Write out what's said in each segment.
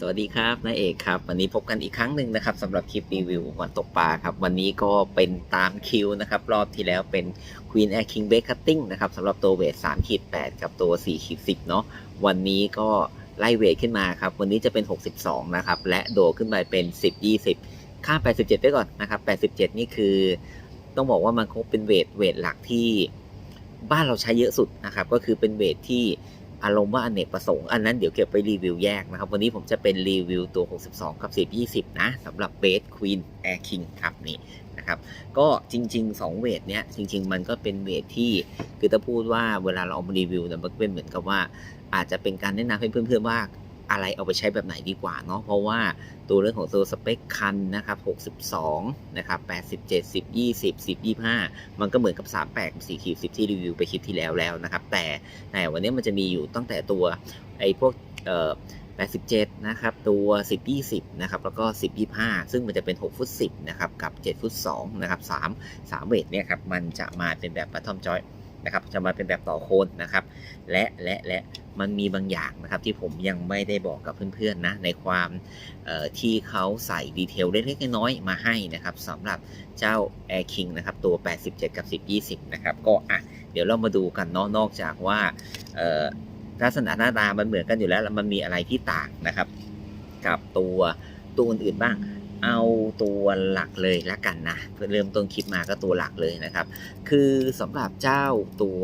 สวัสดีครับนายเอกครับ วันนี้พบกันอีกครั้งหนึ่งนะครับสำหรับคลิปรีวิววันตกปลาครับ วันนี้ก็เป็นตามคิวนะครับ รอบที่แล้วเป็น Queen Air King Bake Cutting นะครับสำหรับตัวเวท3ขีด8กับตัว4ขีด10 เนาะวันนี้ก็ไล่เวทขึ้นมาครับ วันนี้จะเป็น 62 นะครับ และโดดขึ้นไปเป็น 10 20ค่าม 87 ไปก่อนนะครับ 87 นี่คือ ต้องบอกว่ามันคงเป็นเวทเวทหลักที่บ้านเราใช้เยอะสุดนะครับ ก็คือเป็นเวทที่ อารมณ์ว่าอเนกประสงค์ อันนั้นเดี๋ยวเก็บไปรีวิวแยกนะครับ วันนี้ผมจะเป็นรีวิวตัว 62 กับ 10 20 นะสำหรับเบสควีนแอร์คิงครับนี่นะครับก็จริง ๆ 2 เวทเนี้ยจริง ๆ มันก็เป็นเวทที่คือถ้าพูดว่าเวลาเราเอามารีวิวเนี่ยมันก็เป็นเหมือนกับว่าอาจจะเป็นการแนะนำให้เพื่อนๆว่า อะไรเอาไปใช้แบบไหนดีกว่าเนาะเพราะว่าตัวเรื่องของตัวสเปคคันนะครับ62นะครับ80 70 20 10 25 มันก็เหมือนกับ 38กับ4ขีด10 ที่รีวิวไปคลิปที่แล้วแล้วนะครับ แต่แต่วันนี้มันจะมีอยู่ตั้งแต่ตัวไอ้พวกเอ่อ87นะครับตัว 10 20นะครับแล้วก็ 10 25 ซึ่งมันจะเป็น 6 ฟุต 10นะครับกับ 7 ฟุต2นะครับ3 3เวทเนี่ยครับมันจะมาเป็นแบบบัตทอมจอย นะครับจะมาเป็นแบบต่อโคนนะครับ และและและมันมีบางอย่างนะครับที่ผมยังไม่ได้บอกกับเพื่อนๆนะในความที่เขาใส่ดีเทลเล็กๆน้อยๆมาให้นะครับสำหรับเจ้า Air King นะครับตัว 87 กับ 10 20 นะครับก็อะเดี๋ยวเรามาดูกันเนาะนอกจากว่าลักษณะหน้าตามันเหมือนกันอยู่แล้วแล้วมันมีอะไรที่ต่างนะครับ กับตัวตัวอื่นๆบ้าง เอาตัวหลักเลยละกันนะเริ่มต้นคลิปมาก็ตัวหลักเลยนะครับ คือสำหรับเจ้าตัว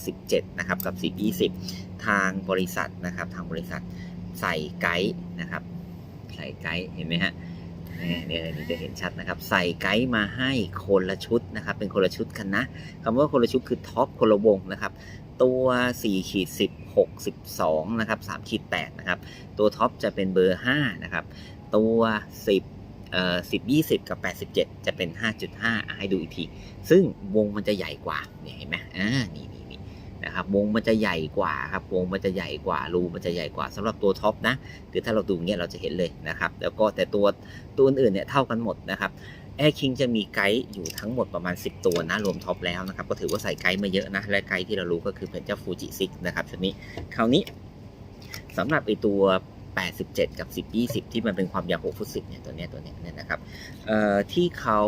87 นะครับกับ 10 20 ทางบริษัทนะครับ ทางบริษัทใส่ไกด์นะครับ ใส่ไกด์เห็นไหมฮะเนี่ยเนี่ยนี่จะเห็นชัดนะครับ ใส่ไกด์มาให้คนละชุดนะครับ เป็นคนละชุดกันนะคำว่าคนละชุดคือท็อปคนละวงนะครับ ตัว4ขีด10 6 12นะครับ3ขีด8นะครับ ตัวท็อปจะเป็นเบอร์ 5 นะครับ ตัว 10 เอ่อ10 20 กับ 87 จะเป็น 5.5อะให้ดูอีกที ซึ่งวงมันจะใหญ่กว่าเนี่ยเห็นไหมอ่านี่นี่นี่นะครับวงมันจะใหญ่กว่าครับวงมันจะใหญ่กว่ารูมันจะใหญ่กว่าสำหรับตัวท็อปนะคือถ้าเราดูเงี้ยเราจะเห็นเลยนะครับ แล้วก็แต่ตัวตัวอื่นๆเนี่ยเท่ากันหมดนะครับแอร์คิงจะมีไกด์อยู่ทั้งหมดประมาณ 10 ตัวนะ รวมท็อปแล้วนะครับ ก็ถือว่าใส่ไกด์มาเยอะนะ และไกด์ที่เรารู้ก็คือเป็นเจ้าฟูจิซิกนะครับชุดนี้ คราวนี้สำหรับไอตัว 87 กับ 10 20 ที่มันเป็นความยาว6ฟุต10เนี่ยตัวเนี้ยตัวเนี้ยเนี่ยนะครับเอ่อที่เขา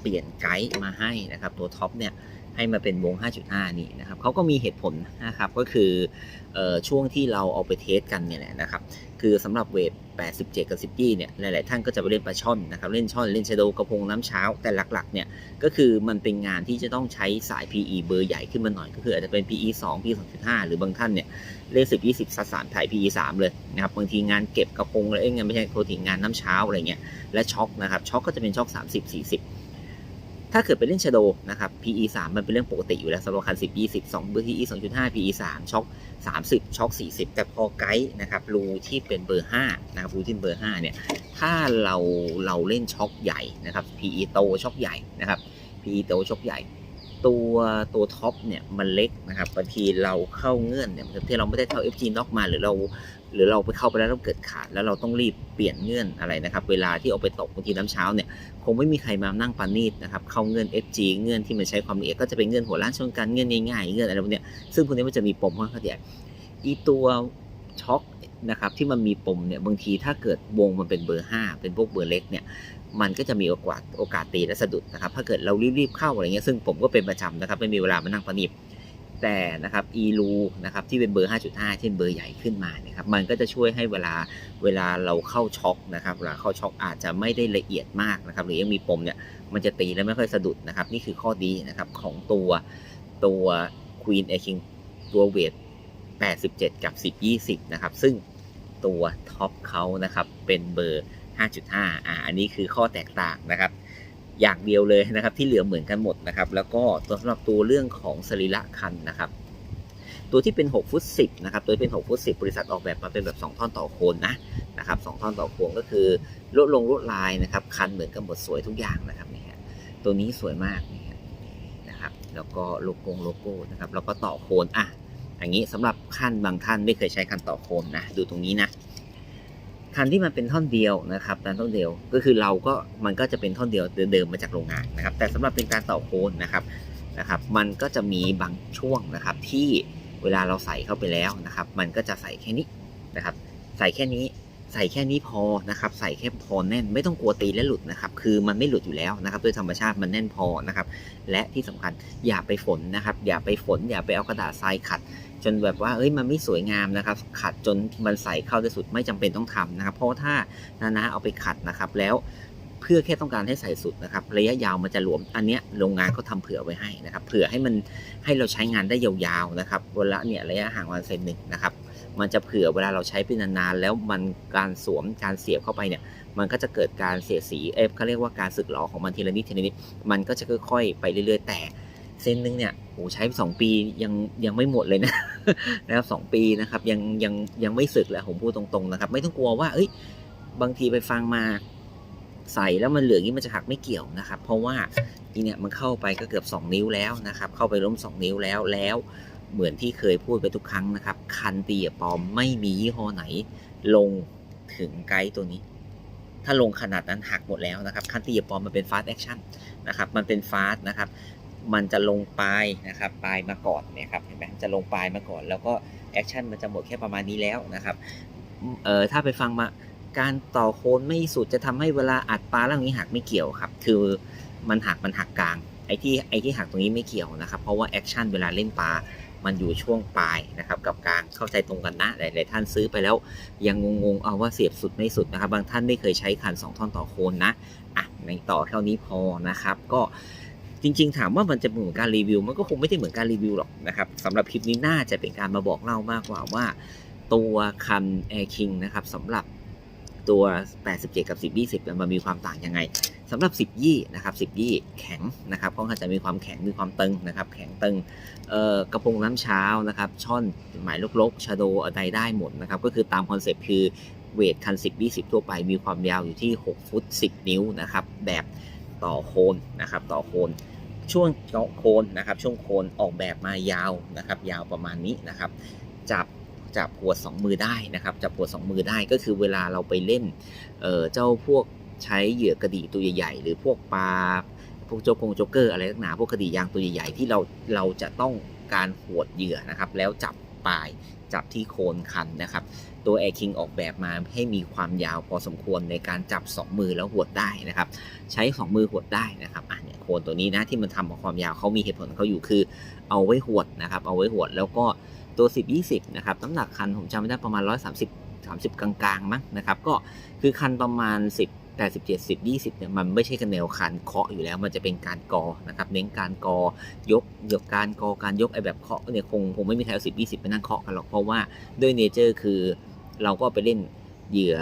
เปลี่ยนไกด์มาให้นะครับตัวท็อปเนี่ย ให้มาเป็นวง 5.5 นี่นะครับเขาก็มีเหตุผลนะครับก็คือออช่วงที่เราเอาไปเทสกันเนี่ยแหละนะครับคือสำหรับเวท 87 กับ10 20เนี่ยหลาย ๆ ท่านก็จะไปเล่นปลาช่อนนะครับเล่นช่อนเล่นชะโดกระพงน้ำเช้า แต่หลัก ๆ เนี่ยก็คือมันเป็นงานที่จะต้องใช้สาย PE เบอร์ใหญ่ขึ้นมาหน่อย ก็คืออาจจะเป็น PE 2 PE 2.5 หรือบางท่านเนี่ยเล่น10 20สัดสารถ่าย PE 3 เลยนะครับบางทีงานเก็บกระพงอะไรเอ้ยไม่ใช่โคถิงงานน้ำเช้าอะไรเงี้ยและช็อคนะครับช็อคก็จะเป็นช็อค30 40 ถ้าเกิดไปเล่นชโดนะครับ PE 3มันเป็นเรื่องปกติอยู่แล้วสำหรับคัน10 20 2 PE 2.5 PE 3ช็อค30ช็อค40 แต่พอไกด์นะครับรูที่เป็นเบอร์5นะครับรูที่เบอร์5เนี่ยถ้าเราเราเล่นช็อคใหญ่นะครับ PE โตช็อคใหญ่นะครับ PE โตช็อคใหญ่ ตัวตัวท็อปเนี่ยมันเล็กนะครับบางทีเราเข้าเงื่อนเนี่ยที่เราไม่ได้เท่า FG น็อกมาหรือเรา หรือเราไปเข้าไปแล้วเราเกิดขาด แล้วเราต้องรีบเปลี่ยนเงื่อนอะไรนะครับ เวลาที่เอาไปตกบางทีน้ำเช้าเนี่ยคงไม่มีใครมานั่งปานีดนะครับเข้าเงื่อน FG เงื่อนที่มันใช้ความละเอียดก็จะเป็นเงื่อนหัวล้านชนกันเงื่อนง่ายๆเงื่อนอะไรพวกเนี้ยซึ่งพวกนี้มันจะมีปมค่อนข้างใหญ่อีตัวช็อคนะครับที่มันมีปมเนี่ยบางทีถ้าเกิดวงมันเป็นเบอร์ 5 เป็นพวกเบอร์เล็กเนี่ยมันก็จะมีโอกาสโอกาสตีและสะดุดนะครับถ้าเกิดเรารีบๆเข้าอะไรเงี้ยซึ่งผมก็เป็นประจำนะครับไม่มีเวลามานั่งปานีด แต่นะครับ e รูนะครับที่เป็นเบอร์ 5.5 เช่นเบอร์ใหญ่ขึ้นมาเนี่ยครับมันก็จะช่วยให้เวลาเวลาเราเข้าช็อคนะครับเวลาเข้าช็อคอาจจะไม่ได้ละเอียดมากนะครับหรือยังมีปมเนี่ยมันจะตีแล้วไม่ค่อยสะดุดนะครับนี่คือข้อดีนะครับของตัวตัว Queen a King ตัวเวท87 กับ 10 20 นะครับ ซึ่งตัวท็อปเขานะครับเป็นเบอร์ 5.5 อ่าอันนี้คือข้อแตกต่างนะครับ อย่างเดียวเลยนะครับ ที่เหลือเหมือนกันหมดนะครับ แล้วก็ตัวสำหรับตัวเรื่องของสรีระคันนะครับ ตัวที่เป็น 6 ฟุต 10 นะครับ ตัวที่เป็น 6 ฟุต 10 บริษัทออกแบบมาเป็นแบบ 2 ท่อนต่อโคนนะนะครับสองท่อนต่อโคนก็คือลดลงลดลายนะครับ คันเหมือนกันหมดสวยทุกอย่างนะครับนี่ฮะตัวนี้สวยมากนี่ฮะนะครับ แล้วก็โลโก้โลโก้นะครับ แล้วก็ต่อโคนอะอย่างนี้สำหรับคันบางท่านไม่เคยใช้คันต่อโคนนะ ดูตรงนี้นะ คันที่มันเป็นท่อนเดียวนะครับการท่อนเดียวก็คือเราก็มันก็จะเป็นท่อนเดียวเดิมๆมาจากโรงงานนะครับ แต่สำหรับเป็นการต่อโคนนะครับนะครับ มันก็จะมีบางช่วงนะครับที่เวลาเราใส่เข้าไปแล้วนะครับ มันก็จะใส่แค่นี้นะครับ ใส่แค่นี้ใส่แค่นี้พอนะครับ ใส่แค่พอแน่นไม่ต้องกลัวตีและหลุดนะครับ คือมันไม่หลุดอยู่แล้วนะครับด้วยธรรมชาติมันแน่นพอนะครับ และที่สำคัญอย่าไปฝนนะครับ อย่าไปฝน อย่าไปเอากระดาษทรายขัด จนแบบว่าเอ้ยมันไม่สวยงามนะครับ ขัดจนมันใสเข้าได้สุดไม่จำเป็นต้องทำนะครับ เพราะถ้านานาเอาไปขัดนะครับ แล้วเพื่อแค่ต้องการให้ใส่สุดนะครับ ระยะยาวมันจะหลวมอันเนี้ยโรงงานเขาทำเผื่อไว้ให้นะครับ เผื่อให้มันให้เราใช้งานได้ยาวๆนะครับเวลาเนี่ยระยะห่างวันเซนหนึ่งนะครับมันจะเผื่อเวลาเราใช้ไปนานๆแล้วมันการสวมการเสียบเข้าไปเนี่ย มันก็จะเกิดการเสียสีเอฟเขาเรียกว่าการสึกหรอของมันทีละนิดทีละนิดมันก็จะค่อยๆ ไปเรื่อยๆ แต่ เส้นหนึงเนี่ยโอ้ใช้สองปียังยังไม่หมดเลยนะ นะครับสองปีนะครับยังยังยังไม่สึกแหละผมพูดตรงๆนะครับ ไม่ต้องกลัวว่าเอ้ยบางทีไปฟังมาใส่แล้วมันเหลืองนี้มันจะหักไม่เกี่ยวนะครับ เพราะว่าอีเนี่ยมันเข้าไปก็เกือบ 2 นิ้วแล้วนะครับ เข้าไปล้ม 2 นิ้วแล้วแล้วเหมือนที่เคยพูดไปทุกครั้งนะครับ คันตีปลอมไม่มียี่ห้อไหน ลงถึงไกด์ตัวนี้ ถ้าลงขนาดนั้นหักหมดแล้วนะครับ คันตีปลอมมันเป็นฟาส t ์แอคชั่นนะครับ มันเป็นฟาสต์นะครับ มันจะลงปลายนะครับปลายมาก่อนเนี่ยครับเห็นไหมจะลงปลายมาก่อน แล้วก็แอคชั่นมันจะหมดแค่ประมาณนี้แล้วนะครับเอ่อถ้าไปฟังมาการต่อโคนไม่สุดจะทำให้เวลาอัดปลาแล้วองนี้หักไม่เกี่ยวครับ คือมันหักมันหักกลางไอ้ที่ไอ้ที่หักตรงนี้ไม่เกี่ยวนะครับ เพราะว่าแอคชั่นเวลาเล่นปลา มันอยู่ช่วงปลายนะครับกับกลางเข้าใจตรงกันนะหลายๆท่านซื้อไปแล้ว ยังงงๆเอาว่าเสียบสุดไม่สุดนะครับ บางท่านไม่เคยใช้คัน 2 ท่อนต่อโคนนะอะในต่อเท่านี้พอนะครับ ก็ จริง ๆ ถามว่ามันจะเหมือนการรีวิว มันก็คงไม่ได้เหมือนการรีวิวหรอกนะครับสำหรับคลิปนี้น่าจะเป็นการมาบอกเล่ามากกว่าว่า ตัวคัน Air King นะครับสำหรับตัว 87 กับ 10 20 มันมีความต่างยังไงสำหรับ 10 ยี่นะครับ 10 ยี่แข็งนะครับค่อนข้างจะมีความแข็งมีความตึงนะครับ แข็งตึงกระโปรงน้ำเช้านะครับ ช่อนหมายลกๆชาโดอะไรได้หมดนะครับ ก็คือตามคอนเซ็ปต์คือเวทคัน 10 20 ทั่วไปมีความยาวอยู่ที่ 6 ฟุต 10 นิ้วนะครับ แบบ ต่อโคนนะครับต่อโคนช่วงโคนนะครับช่วงโคนออกแบบมายาวนะครับยาวประมาณนี้นะครับจับจับหัวสองมือได้นะครับจับหัวสองมือได้ก็คือเวลาเราไปเล่นเเจ้าพวกใช้เหยื่อกระดี่ตัวใหญ่ๆหรือพวกปลาพวกโจกงโจกเกอร์อะไรต่างๆพวกกระดี่ยางตัวใหญ่ๆที่เราเราจะต้องการหวดเหยื่อนะครับแล้วจับปลาย จับที่โคนคันนะครับ ตัว Air King ออกแบบมาให้มีความยาวพอสมควรในการจับ 2 มือแล้วหวดได้นะครับ ใช้ 2 มือหวดได้นะครับอะเนี่ยโคนตัวนี้นะที่มันทำมาความยาวเขามีเหตุผลของเขาอยู่คือ เอาไว้หวดนะครับ เอาไว้หวดแล้วก็ตัว 10 20 นะครับน้ำหนักคันผมจำไม่ได้ประมาณ 130 30 กลางๆมั้งนะครับ ก็คือคันประมาณ 10 87 10 20เนี่ยมันไม่ใช่กันแนวคันเคาะอยู่แล้ว มันจะเป็นการกอนะครับเน้นการกอยกยกการกอการยกไอแบบเคาะเนี่ยคงคงไม่มีใครเอา10 20ไปนั่งเคาะกันหรอกเพราะว่าด้วยเนเจอร์คือเราก็ไปเล่นเหยื่อ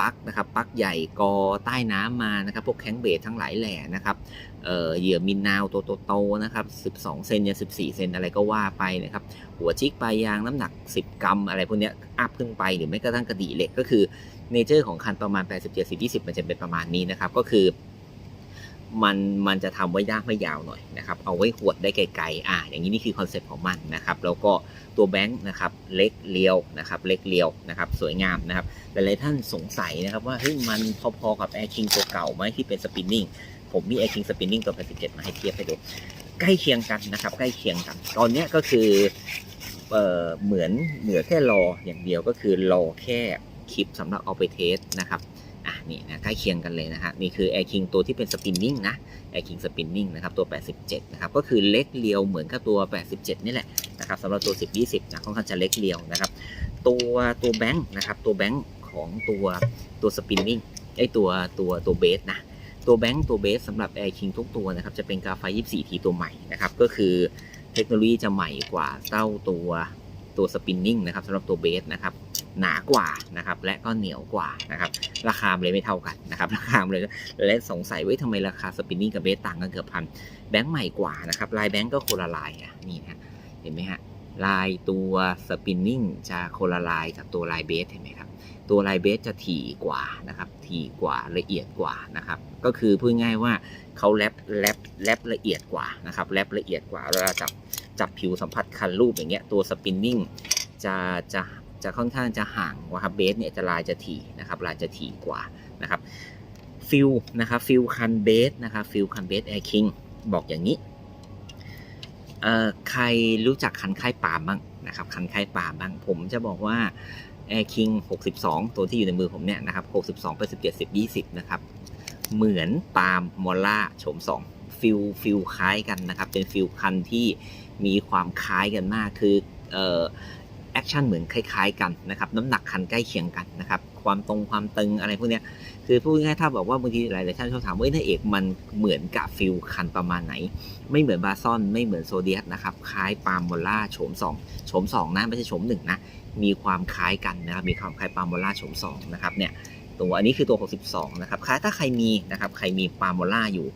ปักนะครับปักใหญ่กอใต้น้ำมานะครับพวกแข้งเบสทั้งหลายแหล่นะครับเอ่อเหยื่อมินนาวโตัวโตๆนะครับ 12 เซนยัน14 เซนอะไรก็ว่าไปนะครับ หัวชิกปลายยางน้ำหนัก 10 กรัมอะไรพวกเนี้ยอัพขึ้นไปหรือไม่กระทั่งกระดี่เหล็กก็คือ เนเจอร์ของคันประมาณ 87 10 20 มันจะเป็นประมาณนี้นะครับ ก็คือ มันมันจะทำไว้ยากไม่ยาวหน่อยนะครับ เอาไว้หวดได้ไกลๆอ่า อย่างนี้นี่คือคอนเซ็ปต์ของมันนะครับ แล้วก็ตัวแบงค์นะครับเล็กเลียวนะครับ เล็กเลียวนะครับ สวยงามนะครับ หลายๆท่านสงสัยนะครับว่าเฮ้ยมันพอๆกับ Air King ตัวเก่าไหมที่เป็นสปินนิ่งผมมี Air King Spinning ตัว 87 มาให้เทียบให้ดู ใกล้เคียงกันนะครับ ใกล้เคียงกัน ตอนนี้ก็คือเอเหมือนเหลือแค่รออย่างเดียวก็คือรอแค่ คลิปสำหรับเอาไปเทสนะครับอะนี่นะใกล้เคียงกันเลยนะฮะนี่คือ Air King ตัวที่เป็นสปินนิ่งนะ Air King Spinning นะครับตัว 87 นะครับ ก็คือเล็กเลียวเหมือนกับตัว 87 นี่แหละนะครับสำหรับตัว 10 20 นะค่อนข้างจะเล็กเลียวนะครับ ตัวตัวแบงค์นะครับ ตัวแบงค์ของตัวตัวสปินนิ่งไอตัวตัวตัวเบสนะตัวแบงค์ตัวเบสสำหรับ Air King ทุกตัวนะครับ จะเป็นกาไฟ 24ทีตัวใหม่นะครับ ก็คือเทคโนโลยีจะใหม่กว่าเต้าตัวตัวสปินนิ่งนะครับสำหรับตัวเบสนะครับ หนากว่านะครับและก็เหนียวกว่านะครับราคาเลยไม่เท่ากันนะครับราคาเลยและสงสัยว่าทำไมราคาสปินนิ่งกับเบสต่างกันเกือบพันแบงค์ใหม่กว่านะครับลายแบงค์ก็คนละลายอะนี่นะเห็นไหมฮะลายตัวสปินนิ่งจะคนละลายกับตัวลายเบสเห็นไหมครับตัวลายเบสจะถี่กว่านะครับถี่กว่าละเอียดกว่านะครับก็คือพูดง่ายว่าเขาแรปแรปแรปละเอียดกว่านะครับแรปละเอียดกว่าเวลาจับจับผิวสัมผัสคันรูปอย่างเงี้ยตัวสปินนิ่งจะจะ จะค่อนข้างจะห่างว่าครับเบสเนี่ยจะลายจะถี่นะครับลายจะถี่กว่านะครับฟิลนะครับฟิลคันเบสนะครับฟิลคันเบสแอร์คิงบอกอย่างนี้เอ่อใครรู้จักคันค่ายปาล์มบ้างนะครับคันค่ายปาล์มบ้างผมจะบอกว่า Air King 62 ตัวที่อยู่ในมือผมเนี่ยนะครับ62เป็น17 10 20 นะครับ เหมือนปาล์มมอลล่าโฉม2ฟิลฟิลคล้ายกันนะครับ เป็นฟิลคันที่มีความคล้ายกันมากคือเอ่อ แอคชั่นเหมือนคล้ายๆกันนะครับน้ำหนักคันใกล้เคียงกันนะครับความตรงความตึงอะไรพวกเนี้ยคือพูดง่ายๆถ้าบอกว่าบางทีหลายๆท่านชอบถามว่าเอ้ยนาเอกมันเหมือนกับฟิลคันประมาณไหน ไม่เหมือนบาซอนไม่เหมือนโซเดียสนะครับคล้ายปาล์มมอล่าโฉม2โฉม2นะไม่ใช่โฉม1นะมีความคล้ายกันนะครับมีความคล้ายปาล์มมอล่าโฉม2นะครับเนี่ยตัวอันนี้คือตัว 62 นะครับคล้ายถ้าใครมีนะครับใครมีปาล์มมอลล่าอยู่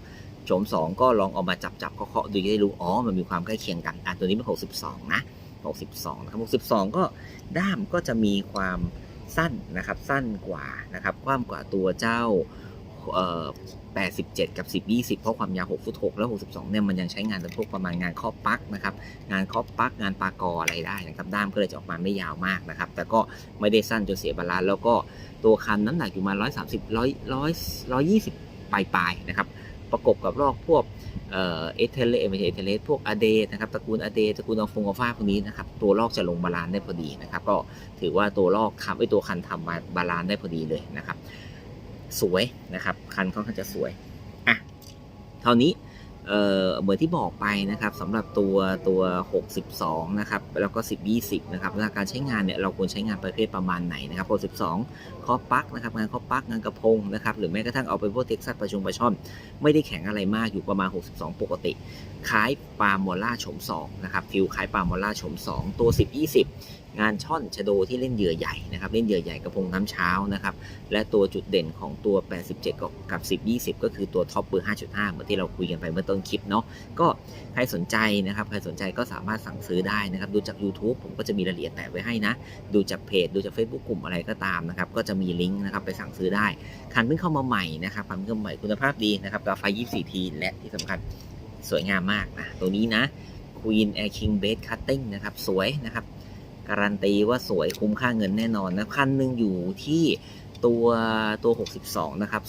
โฉม2 ก็ลองเอามาจับจับเคาะๆดูจะได้รู้อ๋อมันมีความใกล้เคียงกันอะตัวนี้เป็น62 นะ 62นะครับ62 ก็ด้ามก็จะมีความสั้นนะครับสั้นกว่านะครับกว้างกว่าตัวเจ้า87 กับ 10 20 เพราะความยาว 6 ฟุต 6 แล้ว 62 เนี่ย มันยังใช้งานในพวกประมาณงานข้อปลั๊กนะครับ งานข้อปลั๊กงานปากออะไรได้นะครับ ด้ามก็เลยจะออกมาไม่ยาวมากนะครับ แต่ก็ไม่ได้สั้นจนเสียบาลานซ์ แล้วก็ตัวคันน้ำหนักอยู่มา 130 100 120 ปลายๆนะครับ ประกบกับลอกพวกเอเทเลไม่ใช่เอเทเลพวกอเดนะครับตระกูลอเดตระกูลอัลฟงอัลฟาพวกนี้นะครับตัวลอกจะลงบาลานได้พอดีนะครับก็ถือว่าตัวลอกทำไอตัวคันทำมาบาลานได้พอดีเลยนะครับสวยนะครับคันค่อนข้างจะสวยอะเท่านี้ เอ่อเหมือนที่บอกไปนะครับสำหรับตัวตัว 62 นะครับ แล้วก็ 10 20 นะครับเวลาการใช้งานเนี่ยเราควรใช้งานประเภทประมาณไหนนะครับ62ข้อปักนะครับงานข้อปักงานกระพงนะครับหรือแม้กระทั่งเอาไปพวกเท็กซัสประชุมประช่อน ไม่ได้แข็งอะไรมากอยู่ประมาณ 62 ปกติคล้ายปาล์มมล่าโฉม2นะครับฟิลคล้ายปาล์มมล่าโฉม2 ตัว 10 20 งานช่อนชะโดที่เล่นเหยื่อใหญ่นะครับเล่นเหยื่อใหญ่กระพงน้ำเช้านะครับและตัวจุดเด่นของตัว 87 กับ 10 20 ก็คือตัวท็อปเบอร์ 5.5 เหมือนที่เราคุยกันไปเมื่อต้นคลิปเนาะก็ใครสนใจนะครับใครสนใจก็สามารถสั่งซื้อได้นะครับดูจาก YouTube ผมก็จะมีรายละเอียดแปะไว้ให้นะ ดูจากเพจ ดูจาก Facebook กลุ่มอะไรก็ตามนะครับก็จะมีลิงก์นะครับไปสั่งซื้อได้คันเพิ่งเข้ามาใหม่นะครับคันเพิ่งเข้ามาใหม่คุณภาพดีนะครับกาไฟ 24ทีและที่สำคัญสวยงามมากนะตัวนี้นะ Queen Air King Base Cutting นะครับสวยนะครับ การันตีว่าสวยคุ้มค่าเงินแน่นอนนะคันหนึ่งอยู่ที่ตัวตัว 62 นะครับ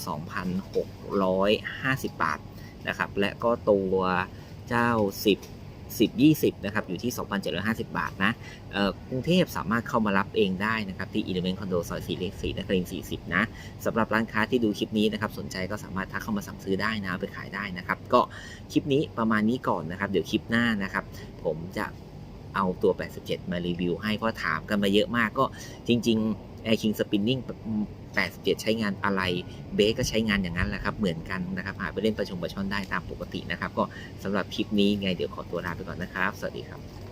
2,650 บาทนะครับ และก็ตัวเจ้า 10 10 20 นะครับ อยู่ที่ 2,750 บาทนะกรุงเทพสามารถเข้ามารับเองได้นะครับ ที่ Element Condo ซอย4เลข4นครินทร์40 นะสำหรับร้านค้าที่ดูคลิปนี้นะครับ สนใจก็สามารถทักเข้ามาสั่งซื้อได้นะ ไปขายได้นะครับ ก็คลิปนี้ประมาณนี้ก่อนนะครับ เดี๋ยวคลิปหน้านะครับ ผมจะ เอาตัว 87 มารีวิวให้เพราะถามกันมาเยอะมากก็จริงๆ Air King Spinning 87 ใช้งานอะไรเบสก็ใช้งานอย่างนั้นแหละครับ เหมือนกันนะครับหาไปเล่นประชงประชอนได้ตามปกตินะครับ ก็สำหรับคลิปนี้ไงเดี๋ยวขอตัวลาไปก่อนนะครับ สวัสดีครับ